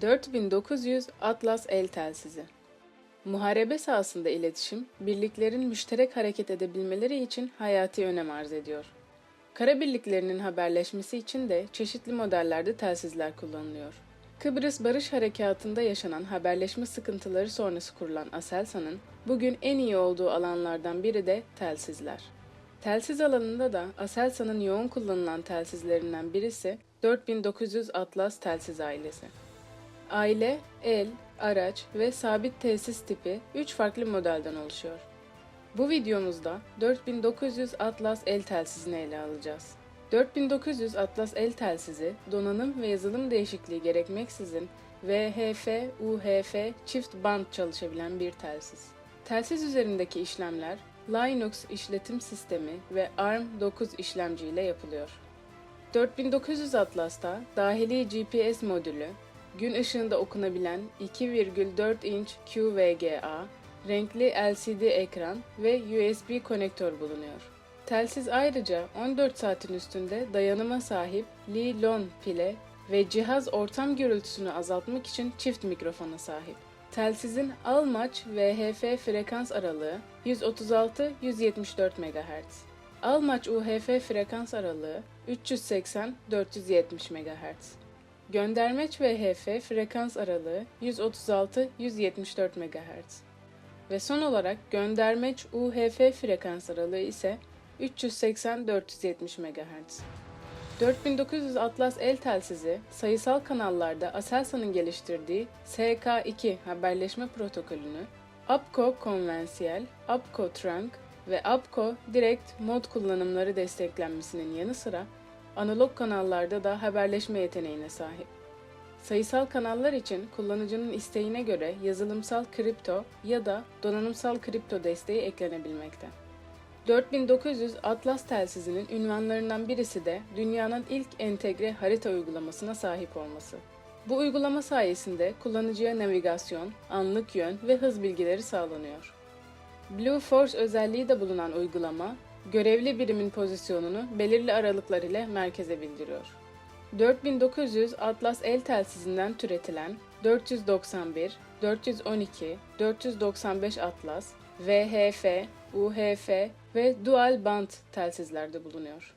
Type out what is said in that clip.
...4900 Atlas el telsizi. Muharebe sahasında iletişim, birliklerin müşterek hareket edebilmeleri için hayati önem arz ediyor. Kara birliklerinin haberleşmesi için de çeşitli modellerde telsizler kullanılıyor. Kıbrıs Barış Harekatı'nda yaşanan haberleşme sıkıntıları sonrası kurulan Aselsan'ın bugün en iyi olduğu alanlardan biri de telsizler. Telsiz alanında da Aselsan'ın yoğun kullanılan telsizlerinden birisi 4900 Atlas telsiz ailesi. Aile, el, araç ve sabit tesis tipi 3 farklı modelden oluşuyor. Bu videomuzda 4900 Atlas el telsizini ele alacağız. 4900 Atlas el telsizi donanım ve yazılım değişikliği gerekmeksizin VHF, UHF çift band çalışabilen bir telsiz. Telsiz üzerindeki işlemler Linux işletim sistemi ve ARM9 işlemci ile yapılıyor. 4900 Atlas'ta dahili GPS modülü, gün ışığında okunabilen 2,4 inç QVGA, renkli LCD ekran ve USB konektör bulunuyor. Telsiz ayrıca 14 saatin üstünde dayanıma sahip Li-Lon pile ve cihaz ortam gürültüsünü azaltmak için çift mikrofona sahip. Telsizin Almaç VHF frekans aralığı 136-174 MHz. Almaç UHF frekans aralığı 380-470 MHz. Göndermeç VHF frekans aralığı 136-174 MHz. Ve son olarak göndermeç UHF frekans aralığı ise 380-470 MHz. 4900 Atlas el telsizi sayısal kanallarda Aselsan'ın geliştirdiği SK2 haberleşme protokolünü APCO konvansiyel, APCO trunk ve APCO direkt mod kullanımları desteklenmesinin yanı sıra analog kanallarda da haberleşme yeteneğine sahip. Sayısal kanallar için kullanıcının isteğine göre yazılımsal kripto ya da donanımsal kripto desteği eklenebilmekte. 4900 Atlas telsizinin ünvanlarından birisi de dünyanın ilk entegre harita uygulamasına sahip olması. Bu uygulama sayesinde kullanıcıya navigasyon, anlık yön ve hız bilgileri sağlanıyor. Blue Force özelliği de bulunan uygulama, görevli birimin pozisyonunu belirli aralıklar ile merkeze bildiriyor. 4900 Atlas el telsizinden türetilen 491, 412, 495 Atlas, VHF, UHF ve Dual Band telsizlerde bulunuyor.